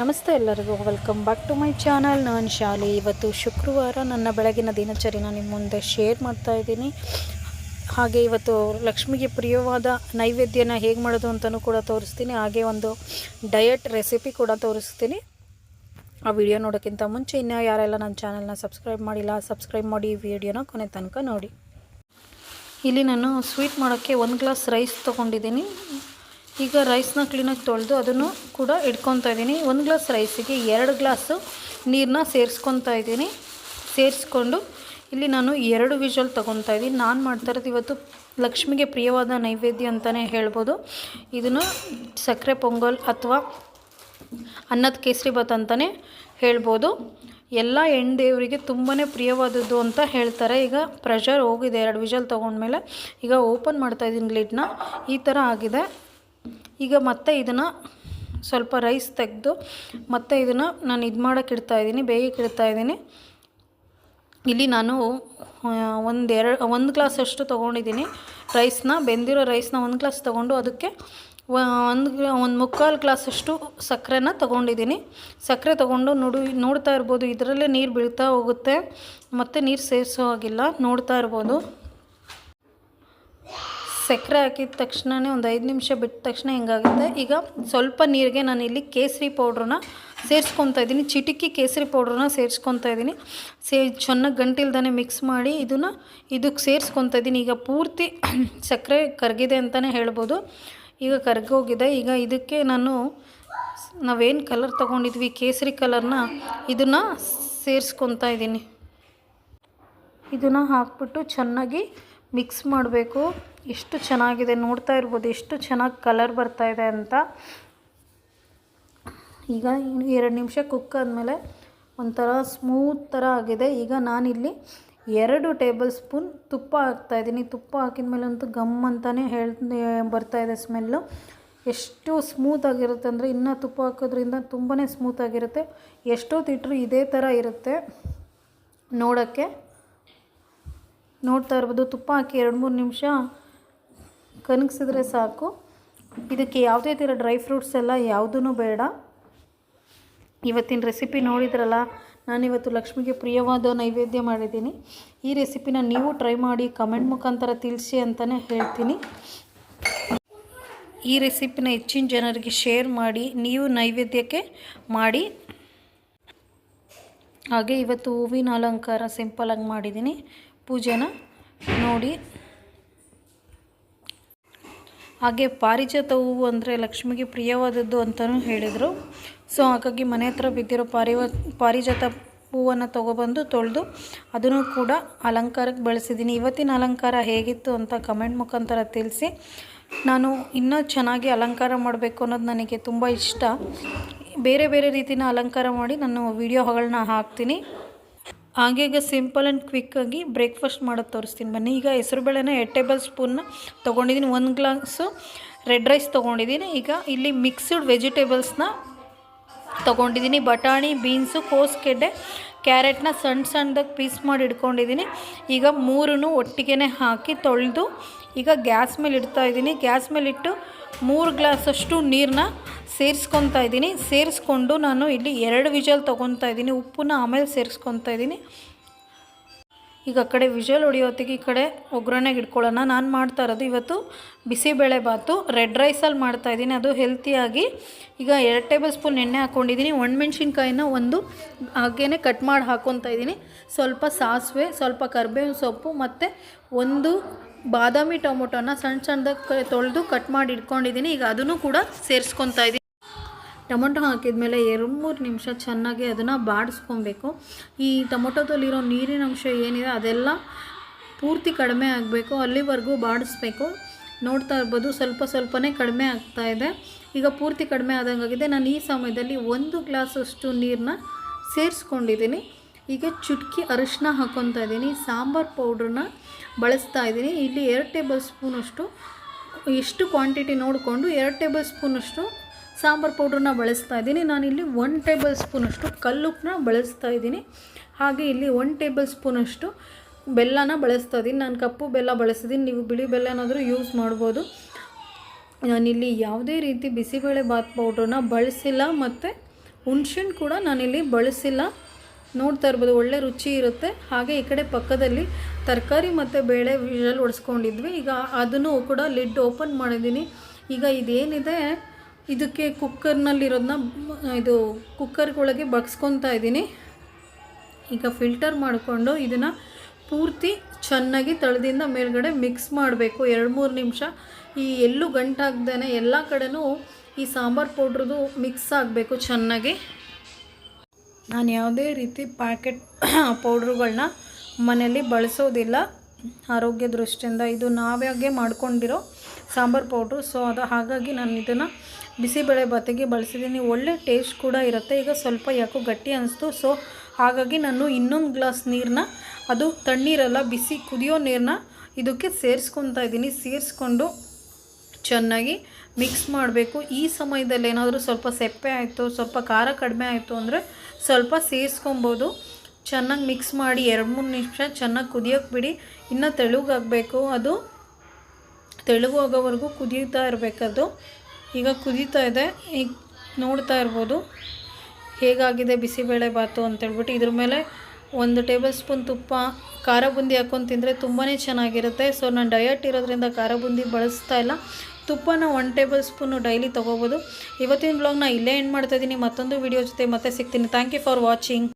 ನಮಸ್ತೆ ಎಲ್ಲರಿಗೂ. Welcome back to my channel ನಾನು ಶಾಲೆ. ಇವತ್ತು ಶುಕ್ರವಾರ ನನ್ನ ಬೆಳಗಿನ ದಿನಚರಿನ ನಿಮ್ಮ ಮುಂದೆ ಶೇರ್ ಮಾಡ್ತಾ ಇದ್ದೀನಿ. ಹಾಗೆ ಇವತ್ತು ಲಕ್ಷ್ಮಿಗೆ ಪ್ರಿಯವಾದ ನೈವೇದ್ಯನ ಹೇಗೆ ಮಾಡೋದು ಅಂತಲೂ ಕೂಡ ತೋರಿಸ್ತೀನಿ. ಹಾಗೆ ಒಂದು ಡಯಟ್ ರೆಸಿಪಿ ಕೂಡ ತೋರಿಸ್ತೀನಿ. ಆ ವಿಡಿಯೋ ನೋಡೋಕ್ಕಿಂತ ಮುಂಚೆ ಇನ್ನೂ ಯಾರೆಲ್ಲ ನನ್ನ ಚಾನಲ್ನ ಸಬ್ಸ್ಕ್ರೈಬ್ ಮಾಡಿಲ್ಲ ಸಬ್ಸ್ಕ್ರೈಬ್ ಮಾಡಿ ಈ ವಿಡಿಯೋನ ಕೊನೆ ತನಕ ನೋಡಿ. ಇಲ್ಲಿ ನಾನು ಸ್ವೀಟ್ ಮಾಡೋಕ್ಕೆ ಒಂದು ಗ್ಲಾಸ್ ರೈಸ್ ತೊಗೊಂಡಿದ್ದೀನಿ. ಈಗ ರೈಸ್ನ ಕ್ಲೀನಾಗಿ ತೊಳೆದು ಅದನ್ನು ಕೂಡ ಇಟ್ಕೊತಾ ಇದ್ದೀನಿ. ಒಂದು ಗ್ಲಾಸ್ ರೈಸಿಗೆ ಎರಡು ಗ್ಲಾಸು ನೀರನ್ನ ಸೇರಿಸ್ಕೊತಾ ಇದ್ದೀನಿ. ಸೇರಿಸ್ಕೊಂಡು ಇಲ್ಲಿ ನಾನು ಎರಡು ವಿಷಲ್ ತೊಗೊತಾ ಇದ್ದೀನಿ. ನಾನು ಮಾಡ್ತಾ ಇರೋದು ಇವತ್ತು ಲಕ್ಷ್ಮಿಗೆ ಪ್ರಿಯವಾದ ನೈವೇದ್ಯ ಅಂತಲೇ ಹೇಳ್ಬೋದು. ಇದನ್ನು ಸಕ್ಕರೆ ಪೊಂಗಲ್ ಅಥವಾ ಅನ್ನದ ಕೇಸರಿ ಭಾತ್ ಅಂತಲೇ ಹೇಳ್ಬೋದು. ಎಲ್ಲ ಹೆಣ್ಣು ದೇವರಿಗೆ ತುಂಬಾ ಪ್ರಿಯವಾದದ್ದು ಅಂತ ಹೇಳ್ತಾರೆ. ಈಗ ಪ್ರೆಷರ್ ಹೋಗಿದೆ ಎರಡು ವಿಷಲ್ ತೊಗೊಂಡ್ಮೇಲೆ ಈಗ ಓಪನ್ ಮಾಡ್ತಾಯಿದ್ದೀನಿ ಲಿಡ್ನ ಈ ಥರ ಆಗಿದೆ. ಈಗ ಮತ್ತೆ ಇದನ್ನು ಸ್ವಲ್ಪ ರೈಸ್ ತೆಗೆದು ಮತ್ತೆ ಇದನ್ನು ನಾನು ಇದು ಮಾಡೋಕ್ಕೆ ಇಡ್ತಾ ಇದ್ದೀನಿ ಬೇಯಕ್ಕೆ ಇಡ್ತಾ ಇದ್ದೀನಿ. ಇಲ್ಲಿ ನಾನು ಒಂದು ಒಂದು ಗ್ಲಾಸಷ್ಟು ತೊಗೊಂಡಿದ್ದೀನಿ ರೈಸ್ನ ಬೆಂದಿರೋ ರೈಸ್ನ ಒಂದು ಗ್ಲಾಸ್ ತೊಗೊಂಡು ಅದಕ್ಕೆ ಒಂದು ಒಂದು ಮುಕ್ಕಾಲು ಗ್ಲಾಸಷ್ಟು ಸಕ್ಕರೆನ ತೊಗೊಂಡಿದ್ದೀನಿ. ಸಕ್ಕರೆ ತೊಗೊಂಡು ನೋಡು, ನೋಡ್ತಾ ಇರ್ಬೋದು, ಇದರಲ್ಲೇ ನೀರು ಬೀಳ್ತಾ ಹೋಗುತ್ತೆ, ಮತ್ತು ನೀರು ಸೇರಿಸೋ ಹಾಗಿಲ್ಲ, ನೋಡ್ತಾ ಇರ್ಬೋದು. ಸಕ್ಕರೆ ಹಾಕಿದ ತಕ್ಷಣವೇ ಒಂದು ಐದು ನಿಮಿಷ ಬಿಟ್ಟ ತಕ್ಷಣ ಹೆಂಗಾಗುತ್ತೆ? ಈಗ ಸ್ವಲ್ಪ ನೀರಿಗೆ ನಾನು ಇಲ್ಲಿ ಕೇಸರಿ ಪೌಡ್ರನ್ನ ಸೇರಿಸ್ಕೊತಾ ಇದ್ದೀನಿ. ಚಿಟಿಕಿ ಕೇಸರಿ ಪೌಡ್ರನ್ನ ಸೇರಿಸ್ಕೊತಾ ಇದ್ದೀನಿ. ಸೇ, ಚೆನ್ನಾಗಿ ಗಂಟಿಲ್ದಾನೆ ಮಿಕ್ಸ್ ಮಾಡಿ ಇದನ್ನು ಇದಕ್ಕೆ ಸೇರಿಸ್ಕೊತಾ ಇದ್ದೀನಿ. ಈಗ ಪೂರ್ತಿ ಸಕ್ಕರೆ ಕರಗಿದೆ ಅಂತಲೇ ಹೇಳ್ಬೋದು. ಈಗ ಕರ್ಗೋಗಿದೆ. ಈಗ ಇದಕ್ಕೆ ನಾನು ನಾವೇನು ಕಲರ್ ತೊಗೊಂಡಿದ್ವಿ, ಕೇಸರಿ ಕಲರ್ನ ಇದನ್ನು ಸೇರಿಸ್ಕೊತಾ ಇದ್ದೀನಿ. ಇದನ್ನು ಹಾಕ್ಬಿಟ್ಟು ಚೆನ್ನಾಗಿ ಮಿಕ್ಸ್ ಮಾಡಬೇಕು. ಎಷ್ಟು ಚೆನ್ನಾಗಿದೆ ನೋಡ್ತಾ ಇರ್ಬೋದು. ಎಷ್ಟು ಚೆನ್ನಾಗಿ ಕಲರ್ ಬರ್ತಾ ಇದೆ ಅಂತ. ಈಗ ಎರಡು ನಿಮಿಷ ಕುಕ್ ಆದಮೇಲೆ ಒಂಥರ ಸ್ಮೂತ್ ಥರ ಆಗಿದೆ. ಈಗ ನಾನಿಲ್ಲಿ ಎರಡು ಟೇಬಲ್ ಸ್ಪೂನ್ ತುಪ್ಪ ಹಾಕ್ತಾಯಿದ್ದೀನಿ ತುಪ್ಪ ಹಾಕಿದ ಮೇಲೆ ಅಂತೂ ಗಮ್ ಅಂತಲೇ ಹೇಳ್ ಇದೆ ಸ್ಮೆಲ್ಲು. ಎಷ್ಟು ಸ್ಮೂತಾಗಿರುತ್ತೆ ಅಂದರೆ ಇನ್ನೂ ತುಪ್ಪ ಹಾಕೋದ್ರಿಂದ ತುಂಬಾ ಸ್ಮೂತಾಗಿರುತ್ತೆ ಎಷ್ಟೊತ್ತಿಟ್ಟರೂ ಇದೇ ಥರ ಇರುತ್ತೆ ನೋಡೋಕ್ಕೆ. ನೋಡ್ತಾ ಇರ್ಬೋದು. ತುಪ್ಪ ಹಾಕಿ ಎರಡು ಮೂರು ನಿಮಿಷ ಕನಗಿಸಿದ್ರೆ ಸಾಕು. ಇದಕ್ಕೆ ಯಾವುದೇ ಥರ ಡ್ರೈ ಫ್ರೂಟ್ಸ್ ಎಲ್ಲ ಯಾವುದೂ ಬೇಡ. ಇವತ್ತಿನ ರೆಸಿಪಿ ನೋಡಿದ್ರಲ್ಲ, ನಾನಿವತ್ತು ಲಕ್ಷ್ಮಿಗೆ ಪ್ರಿಯವಾದ ನೈವೇದ್ಯ ಮಾಡಿದ್ದೀನಿ. ಈ ರೆಸಿಪಿನ ನೀವು ಟ್ರೈ ಮಾಡಿ, ಕಮೆಂಟ್ ಮುಖಾಂತರ ತಿಳಿಸಿ ಅಂತಲೇ ಹೇಳ್ತೀನಿ. ಈ ರೆಸಿಪಿನ ಹೆಚ್ಚಿನ ಜನರಿಗೆ ಶೇರ್ ಮಾಡಿ, ನೀವು ನೈವೇದ್ಯಕ್ಕೆ ಮಾಡಿ. ಹಾಗೆ ಇವತ್ತು ಹೂವಿನ ಅಲಂಕಾರ ಸಿಂಪಲಾಗಿ ಮಾಡಿದ್ದೀನಿ. ಪೂಜೆನ ನೋಡಿ. ಹಾಗೆ ಪಾರಿಜಾತ ಹೂವು ಅಂದರೆ ಲಕ್ಷ್ಮಿಗೆ ಪ್ರಿಯವಾದದ್ದು ಅಂತಲೂ ಹೇಳಿದರು. ಸೊ, ಹಾಗಾಗಿ ಮನೆ ಹತ್ರ ಬಿದ್ದಿರೋ ಪಾರಿವ, ಪಾರಿಜಾತ ಹೂವನ್ನು ತೊಗೊಬಂದು ತೊಳೆದು ಅದನ್ನು ಕೂಡ ಅಲಂಕಾರಕ್ಕೆ ಬಳಸಿದ್ದೀನಿ. ಇವತ್ತಿನ ಅಲಂಕಾರ ಹೇಗಿತ್ತು ಅಂತ ಕಮೆಂಟ್ ಮುಖಾಂತರ ತಿಳಿಸಿ. ನಾನು ಇನ್ನೂ ಚೆನ್ನಾಗಿ ಅಲಂಕಾರ ಮಾಡಬೇಕು ಅನ್ನೋದು ನನಗೆ ತುಂಬ ಇಷ್ಟ. ಬೇರೆ ಬೇರೆ ರೀತಿನ ಅಲಂಕಾರ ಮಾಡಿ ನಾನು ವೀಡಿಯೋಗಳನ್ನ ಹಾಕ್ತೀನಿ. ಹಾಗೆ ಈಗ ಸಿಂಪಲ್ ಆ್ಯಂಡ್ ಕ್ವಿಕ್ಕಾಗಿ ಬ್ರೇಕ್ಫಾಸ್ಟ್ ಮಾಡೋದು ತೋರಿಸ್ತೀನಿ. ಬನ್ನಿ, ಈಗ ಹೆಸರುಬೇಳೆನ ಎರಡು ಟೇಬಲ್ ಸ್ಪೂನ್ನ ತೊಗೊಂಡಿದ್ದೀನಿ ಒಂದು ಗ್ಲಾಸು ರೆಡ್ ರೈಸ್ ತೊಗೊಂಡಿದ್ದೀನಿ ಈಗ ಇಲ್ಲಿ ಮಿಕ್ಸ್ಡ್ ವೆಜಿಟೇಬಲ್ಸ್ನ ತೊಗೊಂಡಿದ್ದೀನಿ ಬಟಾಣಿ, ಬೀನ್ಸು, ಕೋಸ್ಗೆಡ್ಡೆ ಕ್ಯಾರೆಟ್ನ ಸಣ್ಣ ಸಣ್ಣದಾಗಿ ಪೀಸ್ ಮಾಡಿ ಇಟ್ಕೊಂಡಿದ್ದೀನಿ ಈಗ ಮೂರನ್ನು ಒಟ್ಟಿಗೆ ಹಾಕಿ ತೊಳೆದು ಈಗ ಗ್ಯಾಸ್ ಮೇಲೆ ಇಡ್ತಾ ಇದ್ದೀನಿ. ಗ್ಯಾಸ್ ಮೇಲೆ ಇಟ್ಟು ಮೂರು ಗ್ಲಾಸಷ್ಟು ನೀರನ್ನ ಸೇರಿಸ್ಕೊತಾ ಇದ್ದೀನಿ. ಸೇರಿಸ್ಕೊಂಡು ನಾನು ಇಲ್ಲಿ ಎರಡು ವಿಜಲ್ ತೊಗೊತಾ ಇದ್ದೀನಿ. ಉಪ್ಪನ್ನ ಆಮೇಲೆ ಸೇರಿಸ್ಕೊತಾ ಇದ್ದೀನಿ. ಈಗ ಆ ಕಡೆ ವಿಜಲ್ ಹೊಡಿಯೋತ್ತಿಗೆ ಈ ಕಡೆ ಒಗ್ಗರಣೆಗೆ ಇಟ್ಕೊಳ್ಳೋಣ. ನಾನು ಮಾಡ್ತಾ ಇರೋದು ಇವತ್ತು ಬಿಸಿಬೇಳೆ ಬಾತು. ರೆಡ್ ರೈಸಲ್ಲಿ ಮಾಡ್ತಾಯಿದ್ದೀನಿ ಅದು ಹೆಲ್ತಿಯಾಗಿ ಈಗ ಎರಡು ಟೇಬಲ್ ಸ್ಪೂನ್ ಎಣ್ಣೆ ಹಾಕ್ಕೊಂಡಿದ್ದೀನಿ ಒಣಮೆಣ್ಸಿನ್ಕಾಯಿನ ಒಂದು ಹಾಗೇ ಕಟ್ ಮಾಡಿ ಹಾಕ್ಕೊತಾ ಇದ್ದೀನಿ. ಸ್ವಲ್ಪ ಸಾಸಿವೆ, ಸ್ವಲ್ಪ ಕರಿಬೇವಿನ ಸೊಪ್ಪು ಮತ್ತು ಒಂದು ಬಾದಾಮಿ ಟೊಮೊಟೊನ ಸಣ್ಣ ಸಣ್ಣದಾಗಿ ತೊಳೆದು ಕಟ್ ಮಾಡಿ ಇಟ್ಕೊಂಡಿದ್ದೀನಿ. ಈಗ ಅದನ್ನು ಕೂಡ ಸೇರಿಸ್ಕೊತಾ ಇದ್ದೀನಿ. ಟೊಮೊಟೊ ಹಾಕಿದ್ಮೇಲೆ ಎರಡು ಮೂರು ನಿಮಿಷ ಚೆನ್ನಾಗಿ ಅದನ್ನು ಬಾಡಿಸ್ಕೊಬೇಕು. ಈ ಟೊಮೊಟೊದಲ್ಲಿರೋ ನೀರಿನ ಅಂಶ ಏನಿದೆ ಅದೆಲ್ಲ ಪೂರ್ತಿ ಕಡಿಮೆ ಆಗಬೇಕು. ಅಲ್ಲಿವರೆಗೂ ಬಾಡಿಸ್ಬೇಕು. ನೋಡ್ತಾ ಇರ್ಬೋದು ಸ್ವಲ್ಪ ಸ್ವಲ್ಪನೇ ಕಡಿಮೆ ಆಗ್ತಾ ಇದೆ. ಈಗ ಪೂರ್ತಿ ಕಡಿಮೆ ಆದಂಗಾಗಿದೆ. ನಾನು ಈ ಸಮಯದಲ್ಲಿ ಒಂದು ಗ್ಲಾಸಷ್ಟು ನೀರನ್ನ ಸೇರಿಸ್ಕೊಂಡಿದ್ದೀನಿ. ಈಗ ಚುಟ್ಕಿ ಅರಿಶಿನ ಹಾಕೊತಾ ಇದ್ದೀನಿ. ಸಾಂಬಾರು ಪೌಡ್ರನ್ನ ಬಳಸ್ತಾ ಇದ್ದೀನಿ. ಇಲ್ಲಿ ಎರಡು ಟೇಬಲ್ ಸ್ಪೂನಷ್ಟು ಎಷ್ಟು ಕ್ವಾಂಟಿಟಿ ನೋಡಿಕೊಂಡು ಎರಡು ಟೇಬಲ್ ಸ್ಪೂನಷ್ಟು ಸಾಂಬಾರು ಪೌಡ್ರನ್ನ ಬಳಸ್ತಾ ಇದ್ದೀನಿ. ನಾನಿಲ್ಲಿ ಒನ್ ಟೇಬಲ್ ಸ್ಪೂನಷ್ಟು ಕಲ್ಲುಪ್ಪನ್ನ ಬಳಸ್ತಾ ಇದ್ದೀನಿ. ಹಾಗೆ ಇಲ್ಲಿ ಒನ್ ಟೇಬಲ್ ಸ್ಪೂನಷ್ಟು ಬೆಲ್ಲನ ಬಳಸ್ತಾ ಇದ್ದೀನಿ. ನಾನು ಕಪ್ಪು ಬೆಲ್ಲ ಬಳಸಿದ್ದೀನಿ. ನೀವು ಬಿಳಿ ಬೆಲ್ಲನಾದರೂ ಯೂಸ್ ಮಾಡ್ಬೋದು. ನಾನಿಲ್ಲಿ ಯಾವುದೇ ರೀತಿ ಬಿಸಿಬೇಳೆ ಬಾತ್ ಪೌಡ್ರನ್ನ ಬಳಸಿಲ್ಲ. ಮತ್ತು ಹುಣ್ಸಿನ ಕೂಡ ನಾನಿಲ್ಲಿ ಬಳಸಿಲ್ಲ. ನೋಡ್ತಾ ಇರ್ಬೋದು, ಒಳ್ಳೆ ರುಚಿ ಇರುತ್ತೆ. ಹಾಗೆ ಈ ಕಡೆ ಪಕ್ಕದಲ್ಲಿ ತರಕಾರಿ ಮತ್ತು ಬೇಳೆ ವಿಷಲ್ ಒಡಿಸ್ಕೊಂಡಿದ್ವಿ. ಈಗ ಅದನ್ನು ಕೂಡ ಲಿಡ್ ಓಪನ್ ಮಾಡಿದ್ದೀನಿ. ಈಗ ಇದೇನಿದೆ, ಇದಕ್ಕೆ ಕುಕ್ಕರ್ನಲ್ಲಿರೋದನ್ನ ಇದು ಕುಕ್ಕರ್ಗೊಳಗೆ ಬಗ್ಸ್ಕೊತಾ ಇದ್ದೀನಿ. ಈಗ ಫಿಲ್ಟರ್ ಮಾಡಿಕೊಂಡು ಇದನ್ನು ಪೂರ್ತಿ ಚೆನ್ನಾಗಿ ತಳದಿಂದ ಮೇಲ್ಗಡೆ ಮಿಕ್ಸ್ ಮಾಡಬೇಕು. ಎರಡು ಮೂರು ನಿಮಿಷ. ಈ ಎಲ್ಲೂ ಗಂಟಾಗ್ದೇ ಎಲ್ಲ ಕಡೆನೂ ಈ ಸಾಂಬಾರು ಪೌಡ್ರದು ಮಿಕ್ಸ್ ಆಗಬೇಕು ಚೆನ್ನಾಗಿ. ನಾನು ಯಾವುದೇ ರೀತಿ ಪ್ಯಾಕೆಟ್ ಪೌಡ್ರುಗಳನ್ನ ಮನೆಯಲ್ಲಿ ಬಳಸೋದಿಲ್ಲ. ಆರೋಗ್ಯ ದೃಷ್ಟಿಯಿಂದ ಇದು ನಾವ್ಯಾಗೆ ಮಾಡ್ಕೊಂಡಿರೋ ಸಾಂಬಾರು ಪೌಡ್ರು. ಸೊ ಅದು ಹಾಗಾಗಿ ನಾನು ಇದನ್ನು ಬಿಸಿಬೇಳೆ ಬಾತಿಗೆ ಬಳಸಿದ್ದೀನಿ. ಒಳ್ಳೆ ಟೇಸ್ಟ್ ಕೂಡ ಇರುತ್ತೆ. ಈಗ ಸ್ವಲ್ಪ ಯಾಕೋ ಗಟ್ಟಿ ಅನಿಸ್ತು. ಸೊ ಹಾಗಾಗಿ ನಾನು ಇನ್ನೊಂದು ಗ್ಲಾಸ್ ನೀರನ್ನ ಅದು ತಣ್ಣೀರಲ್ಲ ಬಿಸಿ ಕುದಿಯೋ ನೀರನ್ನ ಇದಕ್ಕೆ ಸೇರಿಸ್ಕೊತಾ ಇದ್ದೀನಿ. ಸೇರಿಸ್ಕೊಂಡು ಚೆನ್ನಾಗಿ ಮಿಕ್ಸ್ ಮಾಡಬೇಕು. ಈ ಸಮಯದಲ್ಲಿ ಏನಾದರೂ ಸ್ವಲ್ಪ ಸೆಪ್ಪೆ ಆಯಿತು, ಸ್ವಲ್ಪ ಖಾರ ಕಡಿಮೆ ಆಯಿತು ಅಂದರೆ ಸ್ವಲ್ಪ ಸೇರಿಸ್ಕೊಬೋದು ಚೆನ್ನಾಗಿ ಮಿಕ್ಸ್ ಮಾಡಿ ಎರಡು ಮೂರು ನಿಮಿಷ ಚೆನ್ನಾಗಿ ಕುದಿಯೋಕೆ ಬಿಡಿ. ಇನ್ನು ತೆಳುಗಾಗಬೇಕು. ಅದು ತೆಳುಗು ಕುದಿಯುತ್ತಾ ಕುದೀತಾ ಇರಬೇಕದು ಈಗ ಕುದೀತಾ ಇದೆ. ಈಗ ನೋಡ್ತಾ ಇರ್ಬೋದು. ಹೇಗಾಗಿದೆ ಬಿಸಿಬೇಳೆ ಬಾತು ಅಂತೇಳ್ಬಿಟ್ಟು ಇದ್ರ ಮೇಲೆ ಒಂದು ಟೇಬಲ್ ಸ್ಪೂನ್ ತುಪ್ಪ, ಖಾರ ಬುಂದಿ ಹಾಕೊಂಡು ತಿಂದರೆ ತುಂಬಾ ಚೆನ್ನಾಗಿರುತ್ತೆ. ಸೊ, ನಾನು ಡಯಟ್ ಇರೋದ್ರಿಂದ ಖಾರ ಬುಂದಿ ಬಳಸ್ತಾ ಇಲ್ಲ. ತುಪ್ಪನ ಒನ್ ಟೇಬಲ್ ಸ್ಪೂನು ಡೈಲಿ ತೊಗೋಬೋದು. ಇವತ್ತಿನ ಬ್ಲಾಗ್ನ ಇಲ್ಲೇ ಎಂಡ್ ಮಾಡ್ತಾಯಿದ್ದೀನಿ ಮತ್ತೊಂದು ವೀಡಿಯೋ ಜೊತೆ ಮತ್ತೆ ಸಿಗ್ತೀನಿ. Thank you for watching